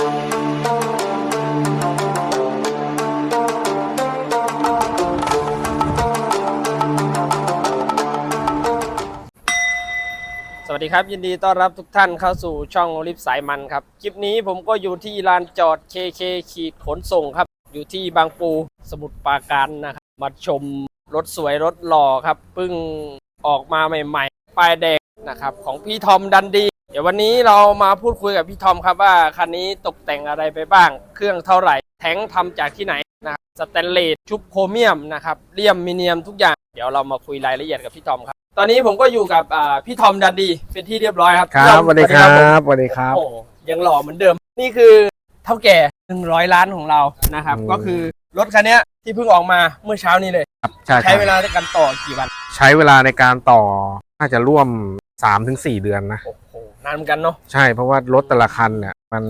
สวัสดีครับ ยินดีต้อนรับทุกท่านเข้าสู่ช่องโอลิฟสายมันครับ คลิปนี้ผมก็อยู่ที่ลานจอด KK ขีดขนส่งครับ อยู่ที่บางปูสมุทรปราการนะครับ มาชมรถสวยรถหล่อครับเพิ่งออกมาใหม่ ๆ ป้ายแดงนะครับ ของพี่ทอมดันดี เดี๋ยววันนี้เรามาพูดคุยกับพี่ทอมครับว่าคันนี้ตกแต่งอะไรไปบ้าง เครื่องเท่าไหร่ แท้งทำจากที่ไหนนะครับสแตนเลสชุบโครเมียมนะครับเลี่ยมมิเนียมทุกอย่าง เดี๋ยวเรามาคุยรายละเอียดกับพี่ทอมครับ ตอนนี้ผมก็อยู่กับอ่าพี่ทอมดันดีเป็นที่เรียบร้อยครับครับพี่ทอมสวัสดีครับผมสวัสดีครับโอ้ยังหล่อเหมือนเดิม นี่คือเท่าแก่หนึ่งร้อยล้านของเรานะครับอืมก็คือรถคันเนี้ยที่เพิ่งออกมาเมื่อเช้านี้เลยครับใช่คใช้รับเวลาในการต่อกี่วัน ใช้เวลาในการต่อน่าจะร่วม3-4เดือนนะโอ้โห นานเหมือนกันเนาะใช่เพราะว่ารถแต่ละคันเนี่ยมัน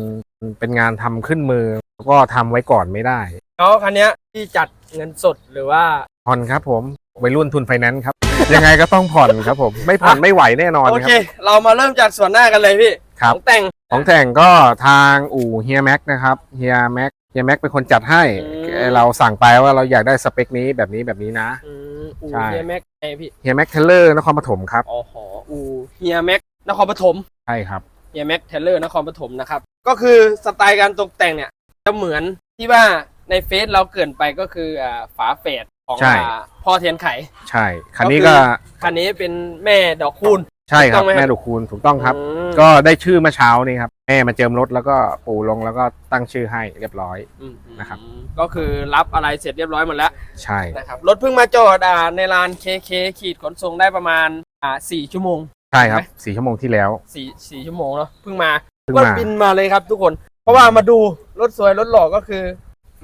เป็นงานทำขึ้นมือแล้วก็ทำไว้ก่อนไม่ได้แล้วคันเนี้ยที่จัดเงินสดหรือว่าผ่อนครับผมวัยรุ่นทุนไฟแนนซ์ครับ ยังไงก็ต้องผ่อนครับผม ไม่ผ่อนอะไม่ไหวแน่นอนโอครัเคบเรามาเริ่มจากส่วนหน้ากันเลยพี่ครับของแต่งของแต่งก็ทางอู่เฮียแม็กนะครับเฮียแม็กเฮียแม็กเป็นคนจัดให้อืมเอ่อเราสั่งไปว่าเราอยากได้สเปคนี้แบบนี้แบบนี้นะอืมอูใช่เฮียแม็กไอพี่เฮียแม็กเทเลอร์นครปฐมครับอ๋อหออูเฮียแม็ก นครปฐมใช่ครับเฮียแม็กเทเลอร์นครปฐมนะครับ ก็คือสไตล์การตกแต่งเนี่ยจะเหมือนที่ว่าในเฟซเราเกรินไปก็คืออ่าฝาแฝดของใช่ อ่าพ่อเทียนไข ใช่ คันนี้ก็ก็คือคันนี้เป็นแม่ดอกคูณ ใช่คถูกต้รัอบงไหมครับแม่ดูคูณถูกต้องครับ อืมก็ได้ชื่อเมื่อเช้านี้ครับแม่มาเจิมรถแล้วก็ปูลงแล้วก็ตั้งชื่อให้เรียบร้อยอืมนะครับ ก็คือรับอะไรเสร็จเรียบร้อยหมดแล้วใช่นะครับรถเพิ่งมาจอดอ่าในลาน KK ขีดขนส่งได้ประมาณอ่าสี่ชั่วโมง ใช่ครับไหมสี่ชั่วโมงที่แล้วสี่สี่ชั่วโมงเนาะเพิ่งมาเพิ่งก็มาบินมาเลยครับทุกคน เพราะว่ามาดูรถสวยรถหล่อก็คือ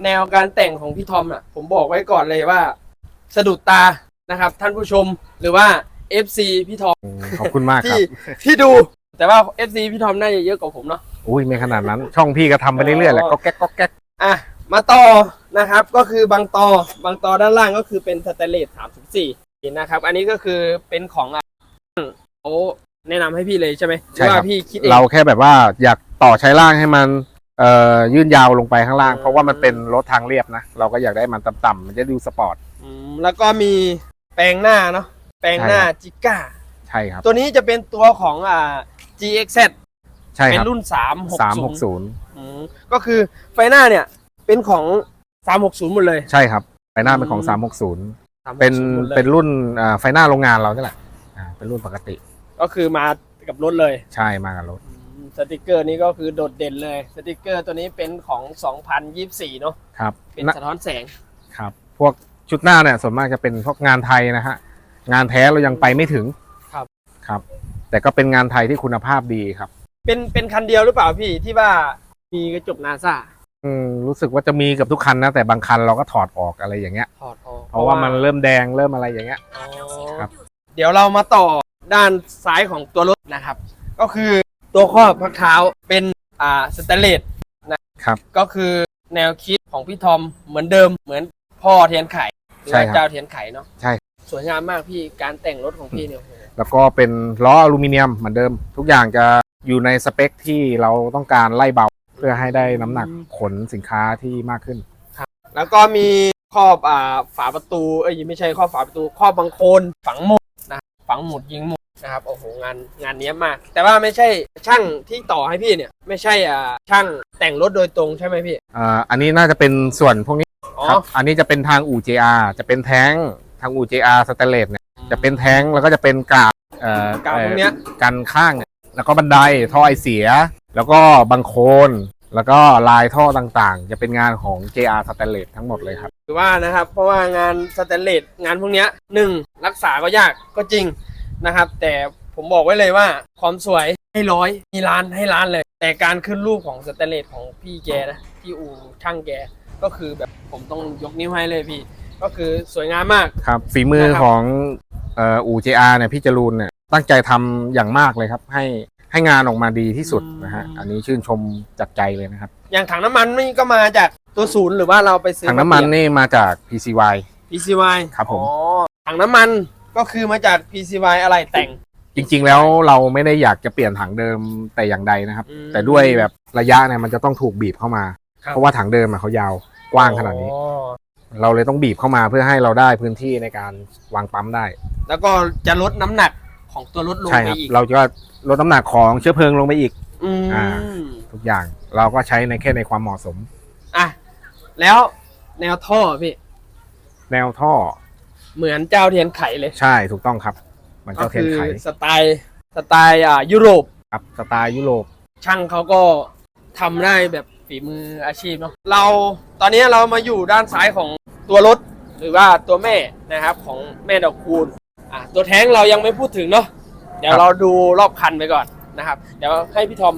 แนวการแต่งของพี่ทอมอะ ผมบอกไว้ก่อนเลยว่า สะดุดตานะครับ ท่านผู้ชมหรือว่า FC พี่ทอมอืมขอบคุณมากครัที่บที่ดูแต่ว่า FC พี่ทอมน่าจะเยอะกว่าผมเนาะอุ้ยไม่ขนาดนั้น ช่องพี่ก็ทำไปเรื่อยๆแหละอ๋อก็แก๊กก็แก๊กอะมาต่อนะครับ ก็คือบางตอบางตอด้านล่างก็คือเป็นสแตนเลส34นะครับ อันนี้ก็คือเป็นของอะโอ้ แนะนำให้พี่เลยใช่ไหมหรือว่าพี่คิดเอง เราแค่แบบว่าอยากต่อใช้ล่างให้มันเอ่อยื่นยาวลงไปข้างล่าง อืม เพราะว่ามันเป็นรถทางเรียบนะ เราก็อยากได้มันต่ำๆมันจะดูสปอร์ต อืมแล้วก็มีแปลงหน้าเนาะแปลงหน้าใช่ครับ จิก้าใช่ครับ ตัวนี้จะเป็นตัวของอ่า GXZ ใช่เป็คนรับรุ่น360สามหกศูนย์อืมก็คือไฟหน้าเนี่ยเป็นของ 360 หมดเลยใช่ครับไฟหน้าเป็นของอืมสามหกศูนย์360เป็นหมดลยเป็นรุ่นอ่าไฟหน้าโรงงานเรานี่แหละอ่าเป็นรุ่นปกติ ก็คือมากับรถเลยใช่มากับรถ อืมสติกเกอร์นี้ก็คือโดดเด่นเลย สติกเกอร์ตัวนี้เป็นของ 2024 เนาะครับเป็นนะสะท้อนแสง ครับ พวกชุดหน้าเนี่ยส่วนมากจะเป็นพวกงานไทยนะฮะ งานแท้เรายังไปไม่ถึงครับ ครับ แต่ก็เป็นงานไทยที่คุณภาพดีครับ เป็นเป็นคันเดียวหรือเปล่าพี่ที่ว่ามีกระจกนาซาอืมรู้สึกว่าจะมีกับทุกคันนะแต่บางคันเราก็ถอดออกอะไรอย่างเงี้ย ถอดออกเพราะว่ามันเริ่มแดงเริ่มอะไรอย่างเงี้ย อ๋อครับ เดี๋ยวเรามาต่อ ด้านซ้ายของตัวรถนะครับ ก็คือตัวครอบพักเท้าเป็นอ่าสแตนเลสครับ ก็คือแนวคิดของพี่ทอมเหมือนเดิมเหมือนพ่อเทียนไข่หรือใช่ว่าครับ เจ้าเทียนไข่เนาะใช่ สวยงามมากพี่การแต่งรถของพี่เนี่ยโอ้โหแล้วก็เป็นล้ออลูมิเนียมเหมือนเดิม ทุกอย่างจะอยู่ในสเปคที่เราต้องการไล่เบา เพื่อให้ได้น้ำหนักขนสินค้าที่มากขึ้น แล้วก็มีครอบอ่าฝาประตูเอ้ยไม่ใช่ครอบฝาประตูครอบบังโคลนฝังหมุดนะฝั งหมุดยิงหมุดนะครับโอ้โหงานงานเนี้ยบมาก แต่ว่าไม่ใช่ช่างที่ต่อให้พี่เนี่ย ไม่ใช่อ่าช่างแต่งรถโดยตรงใช่ไหมพี่อ่าอันนี้น่าจะเป็นส่วนพวกนี้อ๋อครับ อันนี้จะเป็นทางอู่ JR จะเป็นแท้งทางอู่ JR สเตนเลสเนี่ยจะเป็นแท้งแล้วก็จะเป็นกาบเอ่อกาวพวกเนี้ยกันข้างเนี่ยแล้วก็บันไดท่อไอเสีย แล้วก็บังโคลนแล้วก็ลายท่อต่างๆ จะเป็นงานของ JR สเตนเลสทั้งหมดเลยครับ ถือว่านะครับ เพราะว่างานสแตนเลสงานพวกเนี้ยหนึ่งรักษาก็ยากก็จริงนะครับ แต่ผมบอกไว้เลยว่าความสวยให้ร้อยมีล้านให้ล้านเลย แต่การขึ้นรูปของสแตนเลสของพี่แกนะที่อู่ช่างแกก็คือแบบผมต้องยกนิ้วให้เลยพี่ ก็คือสวยงามมากครับ ฝีมือนะครับของเอ่ออู่ JR เนี่ยพี่จรูนเนี่ยตั้งใจทำอย่างมากเลยครับ ให้ ให้งานออกมาดีที่สุดนะฮะ อันนี้ชื่นชมจากใจเลยนะครับ อย่างถังน้ำมันนี่ก็มาจากตัวศูนย์หรือว่าเราไปซื้อถังน้ำมันนี่มาจาก PCY PCY ครับผมอ๋อถังน้ำมันก็คือมาจาก PCY อะไรแต่ง จริง ๆ แล้วเราไม่ได้อยากจะเปลี่ยนถังเดิมแต่อย่างใดนะครับ อืมแต่ด้วยแบบระยะเนี่ยมันจะต้องถูกบีบเข้ามา ครับ เพราะว่าถังเดิมอะเขายาวกว้างขนาดนี้ อ๋อเราเลยต้องบีบเข้ามาเพื่อให้เราได้พื้นที่ในการวางปั๊มได้ แล้วก็จะลดน้ำหนักของตัวรถลงใช่ไปครับ อีกเราจะ ลดน้ำหนักของเชื้อเพลิงลงไปอีก อืมอ่า ทุกอย่างเราก็ใช้ในแค่ในความเหมาะสม อะแล้วแนวท่อพี่ แนวท่อเหมือนเจ้าเทียนไขเลยใช่ถูกต้องครับเหมือนก็เจ้าเทียนคือไขสไตล์สไตล์อ่ายุโรปครับสไตล์ยุโรป ช่างเขาก็ทำได้แบบฝีมืออาชีพเนาะเราตอนนี้เรามาอยู่ด้านซ้ายของตัวรถ หรือว่าตัวแม่นะครับของแม่ดอกคูณอะตัวแท้งเรายังไม่พูดถึงเนาะ เดี๋ยวเราดูรอบคันไปก่อนนะครับ เดี๋ยวให้พี่ทอม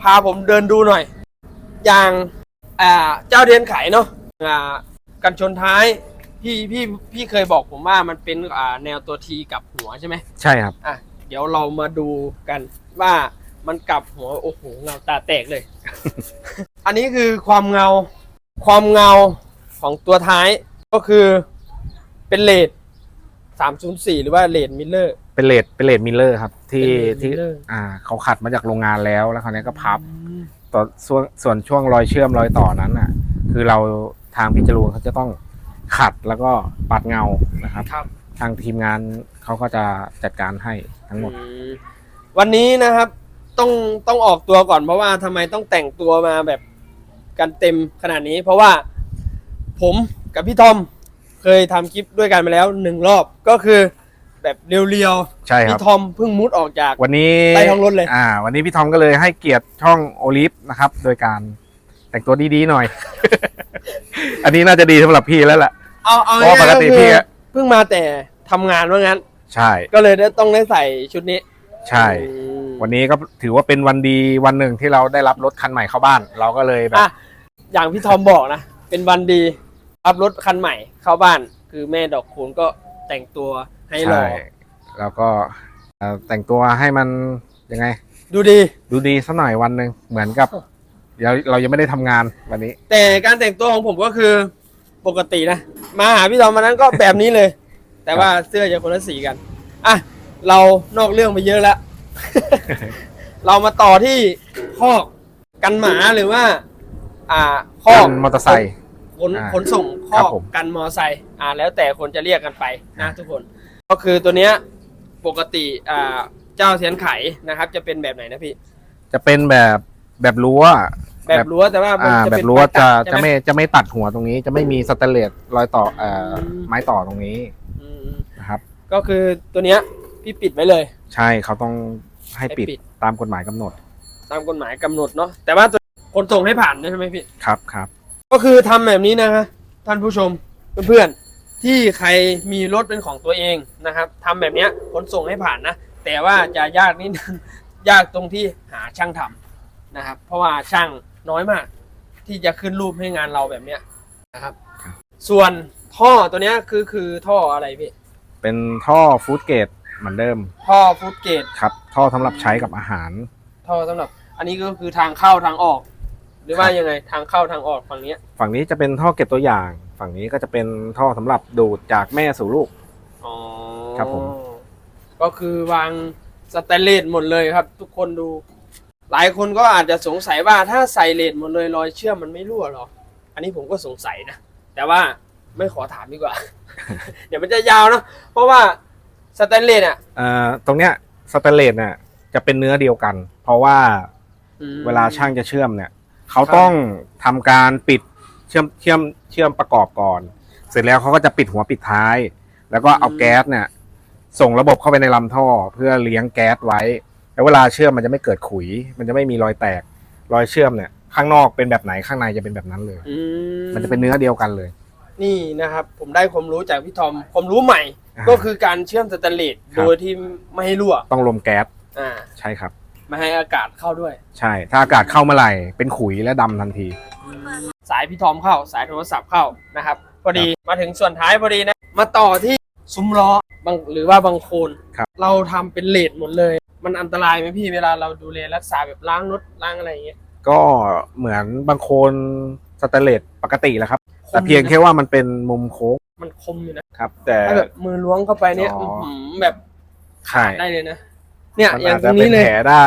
พาผมเดินดูหน่อย อย่างอ่าเจ้าเทียนไขเนาะอ่ากันชนท้ายพี่พี่พี่เคยบอกผมว่ามันเป็นอ่าแนวตัวทีกับหัวใช่ไหมใช่ครับ อะเดี๋ยวเรามาดูกันว่ามันกลับหัวโอ้โหเงาตาแตกเลย อันนี้คือความเงาความเงาของตัวท้ายก็คือเป็นเลด304 หรือว่าเลดมิลเลอร์ เป็นเลดเป็นเลดมิลเลอร์ครับ ที่เป็นเลดที่ Miller อ่าเขาขัดมาจากโรงงานแล้วแล้วคราวนี้ก็พับต่อส่วนส่วนช่วงรอยเชื่อมรอยต่อนั้นอะ คือเราทางพิจารูนเขาจะต้องขัดแล้วก็ปัดเงานะครับ ครับทางทีมงานเขาก็จะจัดการให้ทั้งหมด อืมวันนี้นะครับ ต้องต้องออกตัวก่อนเพราะว่าทำไมต้องแต่งตัวมาแบบกันเต็มขนาดนี้ เพราะว่าผมกับพี่ทอมเคยทำคลิปด้วยกันมาแล้วหนึ่งรอบก็คือ แบบเรียวใช่ๆครับพี่ทอมเพิ่งมุดออกจาก วันนี้ใต้ท้องรถเลย อ่า วันนี้พี่ทอมก็เลยให้เกียรติช่องโอลิฟนะครับ โดยการแต่งตัวดีๆหน่อย อันนี้น่าจะดีสำหรับพี่แล้วล่ะ เอาเอาเพราะปกติง่ายๆพี่คืออะ เพิ่งมาแต่ทำงานว่างั้น ใช่ ก็เลยได้ต้องได้ใส่ชุดนี้ใช่ อืมวันนี้ก็ถือว่าเป็นวันดีวันหนึ่งที่เราได้รับรถคันใหม่เข้าบ้าน เราก็เลยแบบ อะอย่างพี่ทอมบอกนะ เป็นวันดีรับรถคันใหม่เข้าบ้าน คือแม่ดอกคูณก็แต่งตัว ให้หล่อ ใช่แล้วก็เอ่อแต่งตัวให้มันยังไง ดูดี ดูดีสักหน่อยวันหนึ่งเหมือนกับเราเรายังไม่ได้ทำงานวันนี้ แต่การแต่งตัวของผมก็คือปกตินะ มาหาพี่ทอมวันนั้นก็แบบนี้เลย แต่ว่าเสื้อจะคนละสีกันอะเรานอกเรื่องไปเยอะแล้ว เรามาต่อที่คอกกันหมาหรือว่า อ่าคอกกันมอเตอร์ไซค์ ขนอ่าขนส่งคครัอบกผม กันมอไซค์อ่า แล้วแต่คนจะเรียกกันไปนะทุกคน ก็คือตัวเนี้ยปกติอ่าเจ้าเทียนไขนะครับ จะเป็นแบบไหนนะพี่ จะเป็นแบบแบบรั้ว แบบรั้วแต่ว่ามันอ่าจะแบเป็นบรั้วปลายจะตัดจะใช่ห ไม่จะไม่ตัดหัวตรงนี้ จะไม่มีสแตนเลสรอยต่อเอ่ออม ไม้ต่อตรงนี้อืมนะครับ ก็คือตัวเนี้ยพี่ปิดไว้เลย ใช่เขาต้องให้ปิดให้ปิด ตามกฎหมายกำหนดตามกฎหมายกำหนดเนาะแต่ว่าตัวคนส่งให้ผ่านใช่ไหมพี่ ครับครับก็คือทำแบบนี้นะฮะท่านผู้ชมเพื่อนๆ ที่ใครมีรถเป็นของตัวเองนะครับทำแบบเนี้ยขนส่งให้ผ่านนะ แต่ว่าจะยากนิดนึงยากตรงที่หาช่างทำนะครับ เพราะว่าช่างน้อยมาก ที่จะขึ้นรูปให้งานเราแบบเนี้ยนะครับ ส่วนท่อตัวเนี้ยคือคือท่ออะไรพี่ เป็นท่อฟู้ดเกรดเหมือนเดิม ท่อฟูดเกตครับ ท่อสำหรับใช้กับอาหาร ท่อสำหรับ อันนี้ก็คือทางเข้าทางออก หรือว่าครับยังไงทางเข้าทางออกฝั่งเนี้ยฝั่งนี้จะเป็นท่อเก็บตัวอย่าง ฝั่งนี้ก็จะเป็นท่อสำหรับดูดจากแม่สู่ลูก อ๋อครับผม ก็คือวางสแตนเลสหมดเลยครับ ทุกคนดู หลายคนก็อาจจะสงสัยว่าถ้าใส่เลสหมดเลยรอยเชื่อมมันไม่รั่วหรอ อันนี้ผมก็สงสัยนะ แต่ว่าไม่ขอถามดีกว่า เดี๋ยวมันจะยาวเนอะเพราะว่าสแตนเลสอะเอ่อตรงเนี้ยสแตนเลสเนี่ยจะเป็นเนื้อเดียวกัน เพราะว่าอืม เวลาช่างจะเชื่อมเนี่ย เขาครับต้องทำการปิดเชื่อมเชื่อมเชื่อมประกอบก่อน เสร็จแล้วเขาก็จะปิดหัวปิดท้าย แล้วก็เอาแก๊สเนี่ย ส่งระบบเข้าไปในลำท่อเพื่อเลี้ยงแก๊สไว้ แล้วเวลาเชื่อมมันจะไม่เกิดขุย มันจะไม่มีรอยแตกรอยเชื่อมเนี่ย ข้างนอกเป็นแบบไหนข้างในจะเป็นแบบนั้นเลย อืมันจะเป็นเนื้อเดียวกันเลย นี่นะครับ ผมได้ความรู้จากพี่ทอมความรู้ใหม่ อ่าก็คือการเชื่อมสแตนเลสครับ โดยที่ไม่ให้รั่วต้องลมแก๊สอ่าใช่ครับ ไม่ให้อากาศเข้าด้วย ใช่ ถ้าอากาศเข้าเมื่อไหร่เป็นขุยและดำทันที สายพี่ทอมเข้า สายโทรศัพท์เข้านะครับ พอดีมาถึงส่วนท้ายพอดีนะ มาต่อที่ซุ้มล้อบางหรือว่าบางโคนครับ เราทำเป็นเลดหมดเลย มันอันตรายไหมพี่เวลาเราดูแลรักษาแบบล้างรถล้างอะไรอย่างเงี้ยก็เหมือนบางโคนสแตนเลสปกติแหละครับคแต่มเพียงอยู่นะแค่ว่ามันเป็นมุมโค้งมันคมอยู่นะครับ แต่ ถ้าแบบมือล้วงเข้าไปเนี่ยอ๋ออื้ อหือแบบใช่ได้เลยนะ เนี่ยมันอย่างอาจตรจะงเป็นี้นเลย แผลได้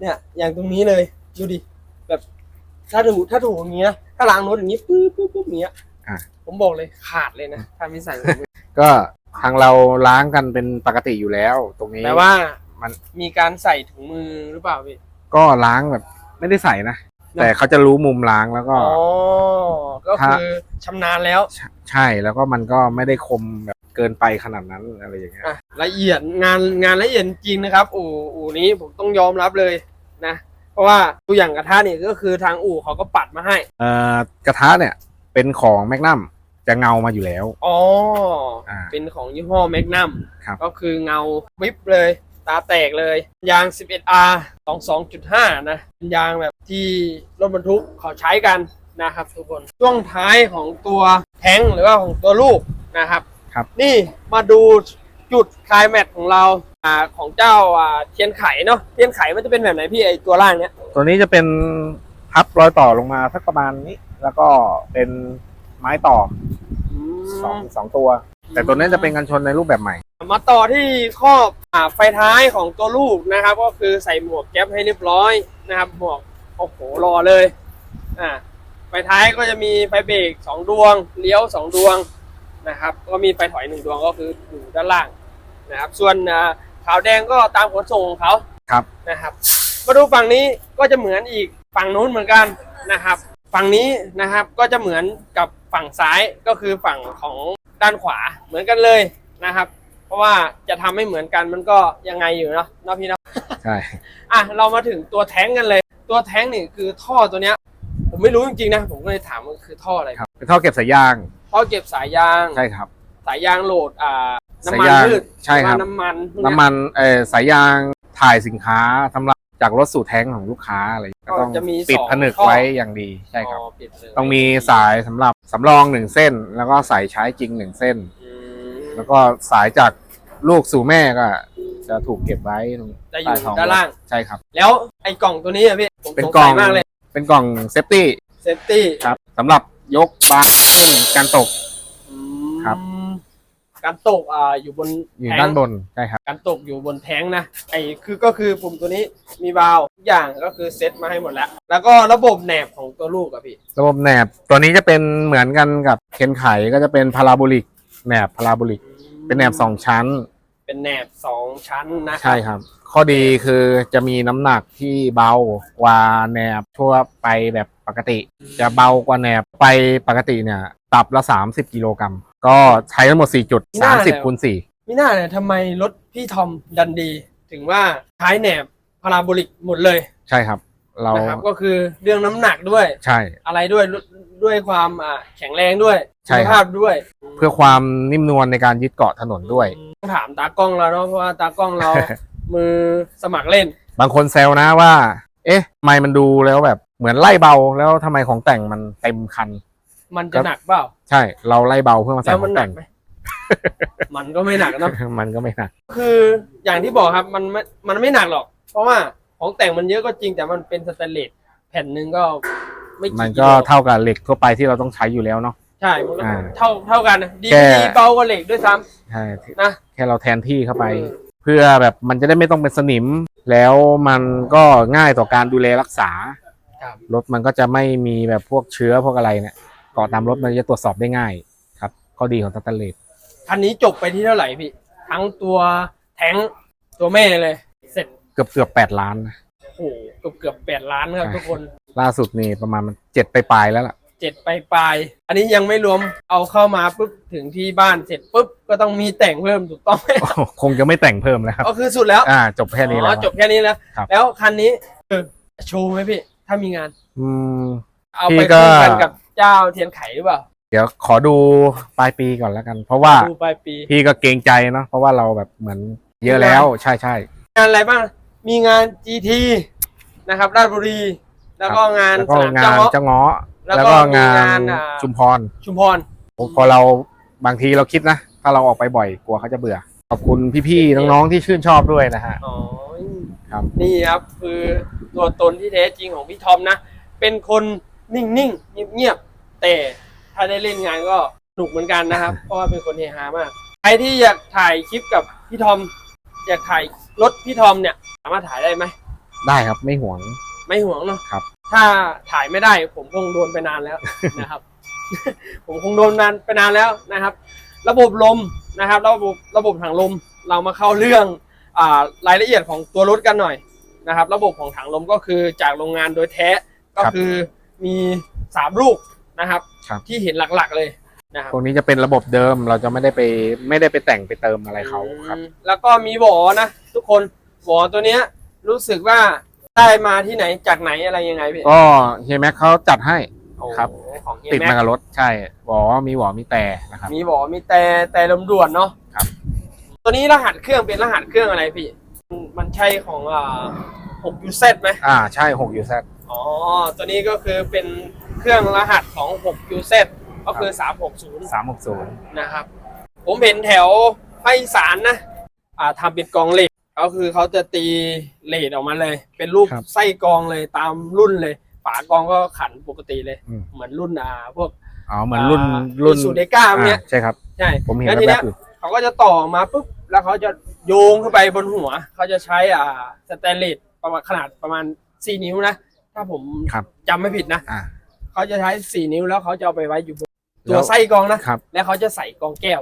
เนี่ยอย่างตรงนี้เลยดูดิแบบ ถ้าถูถ้าถูอย่างเงี้ยถ้าล้างรถอย่างงี้ปุ๊บปุ๊บปุ๊บอย่างเงี้ยอะ ผมบอกเลยขาดเลยนะถ้าไม่ใส่ก็ทางเราล้างกันเป็นปกติอยู่แล้ว ตรงนี้ แต่ว่ามัน มีการใส่ถุงมือหรือเปล่าพี่ก็ล้างแบบ ไม่ได้ใส่นะนะแต่เขาจะรู้มุมล้างแล้วก็ อ๋อก็ถ้าคือชำนาญแล้วใช่ใช่แล้วก็มันก็ไม่ได้คมแบบเกินไปขนาดนั้นอะไรอย่างเงี้ย อะละเอียดงานงานละเอียดจริงนะครับ อู่อู่นี้ผมต้องยอมรับเลยนะ เพราะว่าตัวอย่างกระทะเนี่ยก็คือทางอู่เขาก็ปัดมาให้เอ่อกระทะเนี่ยเป็นของแมกนัมจะเงามาอยู่แล้ว อ๋ออ่าเป็นของยี่ห้อแมกนัมครับ ก็คือเงาวิบเลย ตาแตกเลย ยาง 11R 22.5 นะเป็นยางแบบที่รถบรรทุกเขาใช้กันนะครับทุกคนช่วงท้ายของตัวแท้งหรือว่าของตัวลูกนะครับ ครับ นี่มาดู จุดคลายแมทของเราอ่าของเจ้าอ่าเทียนไขเนาะเทียนไขมันจะเป็นแบบไหนพี่ไอตัวล่างเนี้ยตัวนี้จะเป็นพับรอยต่อลงมาสักประมาณนี้ แล้วก็เป็นไม้ต่อสองสองตัว แต่ตัวนี้จะเป็นกันชนในรูปแบบใหม่ มาต่อที่ครอบอ่าไฟท้ายของตัวลูกนะครับ ก็คือใส่หมวกแก๊ปให้เรียบร้อยนะครับหมวกโอ้โหรอเลยอ่าไฟท้ายก็จะมีไฟเบรกสองดวง เลี้ยวสองดวง นะครับ ก็มีไฟถอยหนึ่งดวงก็คืออยู่ด้านล่างนะครับ ส่วนอ่าขาวแดงก็ตามขนส่งของเขาครับนะครับ มาดูฝั่งนี้ก็จะเหมือนอีกฝั่งนู้นเหมือนกันนะครับ ฝั่งนี้นะครับก็จะเหมือนกับฝั่งซ้ายก็คือฝั่งของด้านขวาเหมือนกันเลยนะครับ เพราะว่าจะทำให้เหมือนกันมันก็ยังไงอยู่เนาะเนาะพี่เนาะใช่อะเรามาถึงตัวแท้งกันเลย ตัวแท้งนี่คือท่อตัวเนี้ย ผมไม่รู้จริงๆนะผมก็เลยถามว่าคือท่ออะไรครับเป็นท่อเก็บสายยาง ท่อเก็บสายยาง ใช่ครับ สายยางโหลดอ่าน้ำมันสายยางพืชใช่ครับ น้ำมันพวกเยน้ำมันเออสายยางถ่ายสินค้าสำหรับจากรถสู่แท้งของลูกค้าอะไรอย่างเงี้ยก็ต้องจะมีปิดสองผนึกท่อไว้อย่างดีใช่ครับอ๋อปิดเลยต้องมีสายสำหรับสำรองหนึ่งเส้น แล้วก็สายใช้จริงหนึ่งเส้น อืมแล้วก็สายจากลูกสู่แม่ก็ จะถูกเก็บไว้ตรงจะอยู่ใต้ท้องด้านล่าง ใช่ครับ แล้วไอ้กล่องตัวนี้อะพี่ผมเป็นสงกล่สัอยงมากเลยเป็นกล่องเซฟตี้เซฟตี้ครับสำหรับยกบา ร์ขึ้นการตกครับ การตกอ่าอยู่บนอยู่แท้งด้านบนใช่ครับ การตกอยู่บนแท้งนะไอ้คือก็คือปุ่มตัวนี้มีวาล์วทุกอย่างก็คือเซ็ตมาให้หมดแล้ว แล้วก็ระบบแหนบของตัวลูกอะพี่ระบบแหนบตัวนี้จะเป็นเหมือนกันกับเคนไขก็จะเป็นพาราโบลิกแหนบพาราโบลิกเป็นแหนบสองชั้นเป็นแหนบสองชั้นนะใช่ครับ ข้อดีคือจะมีน้ำหนักที่เบากว่าแหนบทั่วไปแบบ ปกติ จะเบากว่าแหนบไปปกติเนี่ย ตับละ 30 กิโลกรัม ก็ใช้ทั้งหมด 4 จุด30คูณ4ไม่น่าเลยทำไมรถพี่ทอมดันดี ถึงว่าใช้แหนบพาราโบลิกหมดเลยใช่ครับ เรานะครับก็คือเรื่องน้ำหนักด้วย ใช่ อะไรด้วยด้วยความอ่าแข็งแรงด้วยใช่สุขครับภาพด้วยเพื่อความนิ่มนวลในการยึดเกาะถนนด้วย ต้องถามตากล้องเราเนาะเพราะว่าตากล้องเรา มือสมัครเล่น บางคนแซวนะว่า เอ๊ะทำไมมันดูแล้วแบบ เหมือนไล่เบาแล้วทำไมของแต่งมันเต็มคัน มันจะหนักเปล่าใช่ เราไล่เบาเพื่อมาใส่แล้วขมัอนงหนัแต่กง ไหม มันก็ไม่หนักเนาะมันก็ไม่หนัก คืออย่างที่บอกครับมันไม่มันไม่หนักหรอก เพราะว่าของแต่งมันเยอะก็จริงแต่มันเป็นสแตนเลสแผ่นหนึ่งก็ไม่มันกี่ก็โลเท่ากับเหล็กทั่วไปที่เราต้องใช้อยู่แล้วเนาะ ใช่มันก็อ่าเท่าเท่ากันนะดีแค่ไม่ดีเบากว่าเหล็กด้วยซ้ใช่ำนะ แค่เราแทนที่เข้าไป อืมเพื่อแบบมันจะได้ไม่ต้องเป็นสนิม แล้วมันก็ง่ายต่อการดูแลรักษาค รับรถมันก็จะไม่มีแบบพวกเชื้อพวกอะไรเนี่ยเกาะตามรถมันจะตรวจสอบได้ง่ายครับข้อดีของสแตนเลสคันนี้จบไปที่เท่าไหร่พี่ ทั้งตัวแท้งตัวแม่เลย เสร็จเกือบเกือบแปดล้านนะโอ้โหเกือบเกือบแปดล้านครับใช่ทุกคน ล่าสุดนี่ประมาณมันเจ็ดไปปลายๆแล้วล่ะเจ็ดไปปลายๆอันนี้ยังไม่รวมเอาเข้ามาปุ๊บถึงที่บ้านเสร็จปุ๊บก็ต้องมีแต่งเพิ่มถูกต้องไหมโอ้โหคงจะไม่แต่งเพิ่มแล้วครับก็คือสุดแล้วอ่า จบแค่นี้อ๋แล้อวจบแค่นี้แล้วครับแล้วคันนี้เออโชว์ไหมพี่ ถ้ามีงาน อืม เอาพี่ไปก็ คู่กันกับเจ้าเทียนไขหรือเปล่าเดี๋ยวขอดูปลายปีก่อนแล้วกัน เพราะว่าดูปลายปี พี่ก็เกรงใจเนาะเพราะว่าเราแบบเหมือนเยอะแล้ว ใช่ใช่ งานอะไรบ้าง มีงาน GT นะครับราชบุรี แล้วก็งานแล้วสก็นามงาเจ้านเงาะ เจ้าเงาะแล้วแล้วก็ก็มีงางานนอ่า ชุมพรชุมพรพอเราบางทีเราคิดนะ ถ้าเราออกไปบ่อยกลัวเขาจะเบื่อ ขอบคุณพี่ๆน้องๆที่ชื่นชอบด้วยนะฮะ อ๋อ ครับ นี่ครับคือตัวตนที่แท้จริงของพี่ทอมนะ เป็นคนนิ่งๆเงียบๆแต่ถ้าได้เล่นงานก็สนุกเหมือนกันนะครับ เพราะว่าเป็นคนเฮฮามากใครที่อยากถ่ายคลิปกับพี่ทอม อยากถ่ายรถพี่ทอมเนี่ย สามารถถ่ายได้ไหมได้ครับไม่ห่วง ไม่ห่วงเนาะครับ ถ้าถ่ายไม่ได้ ผมคงโดนไปนานแล้วนะครับ ผมคงโดนนานไปนานแล้วนะครับ ระบบลมนะครับ ระบบระบบถังลมเรามาเข้าเรื่องอ่า รายละเอียดของตัวรถกันหน่อยนะครับ ระบบของถังลมก็คือจากโรงงานโดยแท้ก็คือมีสามลูกนะครับครับที่เห็นหลักๆเลยนะครับพวกนี้จะเป็นระบบเดิมเราจะไม่ได้ไปไม่ได้ไปแต่งไปเติมอะไรเขาครับอืมแล้วก็มีหวอนะทุกคนหวอตัวเนี้ยรู้สึกว่าได้มาที่ไหนจากไหนอะไรยังไงพี่ก็เฮียแม็กเขาจัดให้ครับโอ้ของเฮียติดแม็มากกับรถใช่หวอมีหวอมีแต่นะครับ มีหวอมีแต่แต่ลมด่วนเนาะครับตัว นี้รหัสเครื่องเป็นรหัสเครื่องอะไรพี่มันมันใช่ของอ่า 6UZ ไหมอ่าใช่6 u z อ๋อ ตัวนี้ก็คือเป็นเครื่องรหัสของ 6UZ ก็คือ 360 360 นะครับ ผมเห็นแถวภาคอีสานนะอ่าทำเป็นกองเหล็กก็คือเขาจะตีเลดออกมาเลย เป็นรูปครับไส้กรองเลยตามรุ่นเลย ฝากรองก็ขันปกติเลยอืมเหมือนรุ่นอ่าพวกอ๋อเหมือนรุ่นอ่ารุ่นสูเดก้าเนี้ยอ่าใช่ครับ ใช่ผมเห็นแล้วทีแบเนี้บยๆอยู่เขาก็จะต่อมาปุ๊บ แล้วเขาจะโยงเข้าไปบนหัว เขาจะใช้อ่าสแตนเลสประมาณขนาดประมาณ4นิ้วนะ ถ้าผมครับ จำไม่ผิดนะ อ่า เขาจะใช้4นิ้วแล้วเขาจะเอาไปไว้อยู่บนแล้ตัววไส้กรองนะ ครับ แล้วเขาจะใส่กรองแก้ว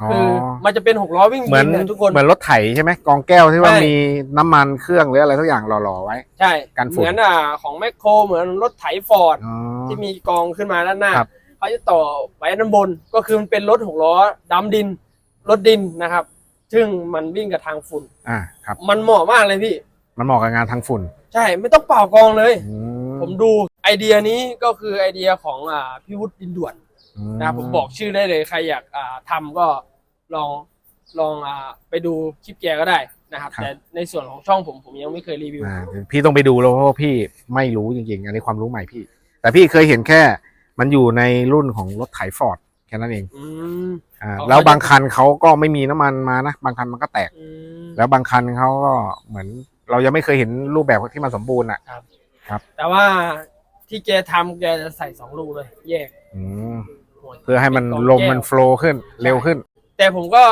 อ๋อคือมันจะเป็นหกล้อวิ่งเหมือนดินยทุกคน เหมือนรถไถใช่ไหมกองแก้วที่ว่าใช่ มีน้ำมันเครื่องหรืออะไรสักอย่างหล่อๆไว้ ใช่กันฝุ่น เหมือนอ่าของแมคโครเหมือนรถไถฟอร์ดอ๋อ ที่มีกรองขึ้นมาด้านหน้าครับ เขาจะต่อไว้ด้านบนก็คือมันเป็นรถหกล้อดำดินรถดินนะครับ ซึ่งมันวิ่งกับทางฝุ่น อ่าครับ มันเหมาะมากเลยพี่ มันเหมาะกับงานทางฝุ่น ใช่ไม่ต้องเป่ากรองเลย อืผมดูไอเดียนี้ก็คือไอเดียของอ่าพี่วุฒิดินด่วนนะครับผมบอกชื่อได้เลยใครอยากอ่าทำก็ลองลองอ่าไปดูคลิปแกก็ได้นะครับ ครับ แต่ในส่วนของช่องผมผมยังไม่เคยรีวิว อ่าพี่ต้องไปดูแล้วเพราะว่าพี่ไม่รู้จริงๆ อันนี้ความรู้ใหม่พี่ แต่พี่เคยเห็นแค่ มันอยู่ในรุ่นของรถไถฟอร์ดแค่นั้นเอง อืม อ่าเขาก็ แล้วบางคันเขาก็ไม่มีน้ำมันมานะบางคันมันก็แตก อืม แล้วบางคันเขาก็เหมือน เรายังไม่เคยเห็นรูปแบบที่มันสมบูรณ์อะ แต่ว่าที่แกทำแกจะใส่สองลูกเลย แยกอืมโอ้ยเพื่อให้มันเป็นกองลมแก้ว มันโฟลว์ขึ้นเร็วขึ้น แต่ผมก็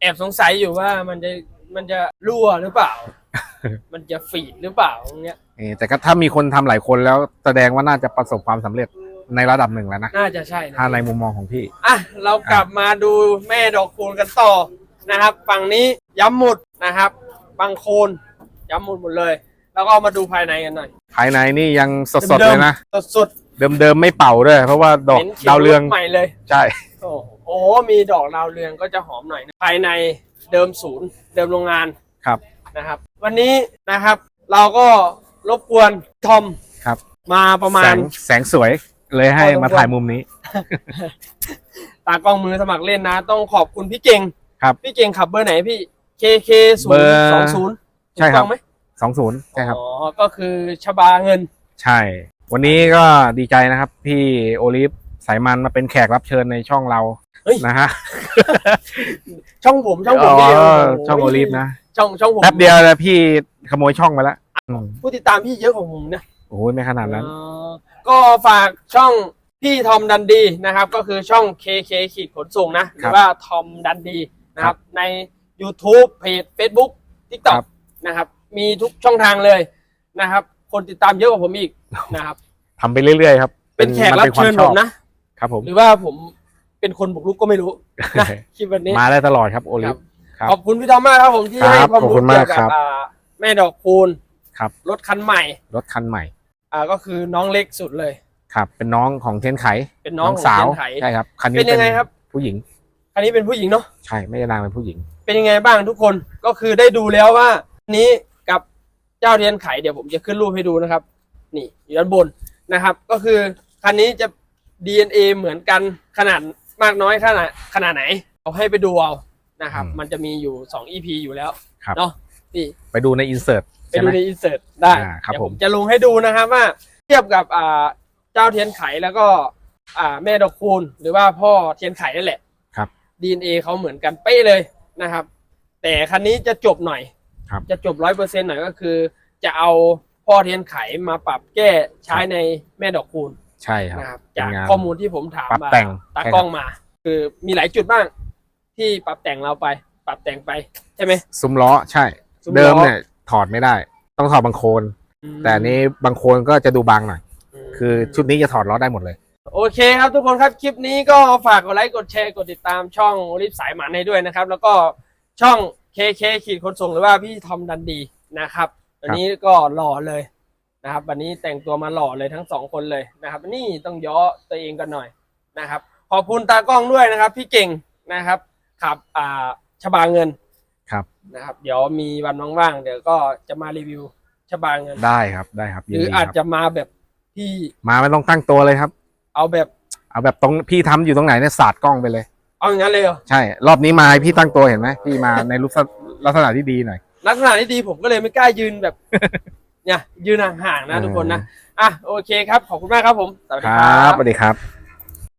แอบสงสัยอยู่ว่ามันจะมันจะรั่วหรือเปล่า มันจะฝีดหรือเปล่าตรงเนี้ย เออแต่ก็ถ้ามีคนทำหลายคนแล้วแสดงว่าน่าจะประสบความสำเร็จ ในระดับหนึ่งแล้วนะน่าจะใช่นะถ้าในมุมมองของพี่ อะเรากลับมาดูแม่ดอกคูณกันต่อนะครับ ฝั่งนี้ย้ำหมุดนะครับ บางโคนย้ำหมุดหมดเลย แล้วก็เอามาดูภายในกันหน่อยภายในนี่ยังสดๆเลยนะ สดเดิมๆไม่เป่าด้วย เพราะว่าๆดอกห็นขียนดาวเรืองใหม่เลยใช่ โอ้โหโอ้มีดอกดาวเรืองก็จะหอมหน่อยนะภายในเดิมศูนย์ เดิมโรงงานครับ นะครับ วันนี้นะครับ เราก็รบกวนทอมครับ มาประมาแสณงแสงสวย เลยให้พอสมควรมาถ่ายมุมนี้ ตากล้องมือสมัครเล่นนะ ต้องขอบคุณพี่เก่งครับ พี่เก่งขับเบอร์ไหนพี่ KK ศูเบนอย์ร์สองศูนย์ใช่ครับไหมสองศูนย์ใช่ครับอ๋อก็คือชบาเงิน ใช่ วันนี้ก็ดีใจนะครับ พี่โอลิฟสายมันมาเป็นแขกรับเชิญในช่องเราเฮ้ยนะฮะช่องผมช่องผมอ๋อพี่โโหช่องโอลิฟนะช่องช่องผมแป๊บเดียวแล้วพี่ขโมยช่องไปแล้วอืมผู้ติดตามพี่เยอะของผมนะโอ้ยไม่ขนาดนั้นอ๋อ ก็ฝากช่องพี่ทอมดันดีนะครับ ก็คือช่อง KK ขีดขนส่งนะ หรือว่าทอมดันดีนะครับ ใน YouTube เพจ Facebook ค TikTok รับนะครับ มีทุกช่องทางเลยนะครับ คนติดตามเยอะกว่าผมอีกนะครับทำไปเรื่อยๆครับ เป็นแขกรับเชิญนผวามมนะ ครับผม หรือว่าผมเป็นคนบุกรุกก็ไม่รู้นะคลิปวันนี้ มาได้ตลอดครับโอลิครัฟบครับขอบคุณพี่ทอมมากครับผมที่ครับให้ความขอบคุรู้ณเกี่มายกวกัครับบอ่าแม่ดอกคูณครับรถคันใหม่ รถคันใหม่ อ่าก็คือน้องเล็กสุดเลย ครับ เป็นน้องของเทียนไขเป็นน้องของสาวเทียนไขใช่ครับคันนี้เป็นยังไงครับ ผู้หญิงอันนี้เป็นผู้หญิงเนาะใช่ไม่ใช่นางเป็นผู้หญิง เป็นยังไงบ้างทุกคนก็คือได้ดูแล้วว่าอันนี้กับเจ้าเทียนไขเดี๋ยวผมจะขึ้นรูปให้ดูนะครับ นี่อยู่ด้านบนนะครับ ก็คือคันนี้จะ DNA เหมือนกันขนาดมากน้อยขนาดขนาดไหน เอาให้ไปดูเอานะครับ อืมมันจะมีอยู่ 2 EP อยู่แล้วครับ เนาะนี่ไปดูในอินเสิร์ต ไปใช่ไหดูม ในอินเสิร์ตได้อ่าครับเดี๋ยวผม จะลงให้ดูนะครับว่าเทียบกับอ่าเจ้าเทียนไขแล้วก็อ่าแม่ดอกคูณหรือว่าพ่อเทียนไขนั่นแหละครับ DNA เขาเหมือนกันเป๊ะเลยนะครับ แต่คันนี้จะจบหน่อย ครับ จะจบร้อยเปอร์เซ็นต์หน่อยก็คือ จะเอาพ่อเทียนไขมาปรับแก้ใช้ในแม่ดอกคูณใช่ครับนะครับ เป็นจากงาน ข้อมูลที่ผมถามปรับมาแต่งตากล้องมา คือมีหลายจุดบ้าง ที่ปรับแต่งเราไป ปรับแต่งไปใช่ไหม ซุ้มล้อใช่ ซุ้มล้อ เดิมเนี่ย ถอดไม่ได้ ต้องถอดบางโคนมแต่อันนี้บางโคนก็จะดูบางหน่อย คือชุดนี้จะถอดล้อได้หมดเลย โอเคครับทุกคนครับคลิปนี้ก็ฝากกดไลค์กดแชร์กดติดตามช่องรีบสายหมันให้ด้วยนะครับ แล้วก็ช่อง KK ขีดขนส่งหรือว่าพี่ทอมดันดีนะครับวันนี้ก็หล่อเลยนะครับ วันนี้แต่งตัวมาหล่อเลยทั้งสองคนเลยนะครับ นี่ต้องย่อตัวเองกันหน่อยนะครับ ขอบคุณตากล้องด้วยนะครับ พี่เก่งนะครับขับอ่าชบาเงินครับ นะครับ เดี๋ยวมีวันว่างๆเดี๋ยวก็จะมารีวิวชบาเงินได้ครับได้ครับหยินรือดีอาจครับจะมาแบบพี่มาไม่ต้องตั้งตัวเลยครับ เอาแบบเอาแบบตรงพี่ทำอยู่ตรงไหนเนี่ยสาดกล้องไปเลย เอาอย่างนั้นเลยเหรอใช่ รอบนี้มาให้พี่ตั้งตัวเห็นไหมพี่มาในรูปลักษณะที่ดีหน่อย ลักษณะที่ดีผมก็เลยไม่กล้ายืนแบบ เนี่ยยืนห่างๆนะทุกคนนะอะโอเคครับขอบคุณมากครับผมสวัสคดีรครัับบสวัสดีครับ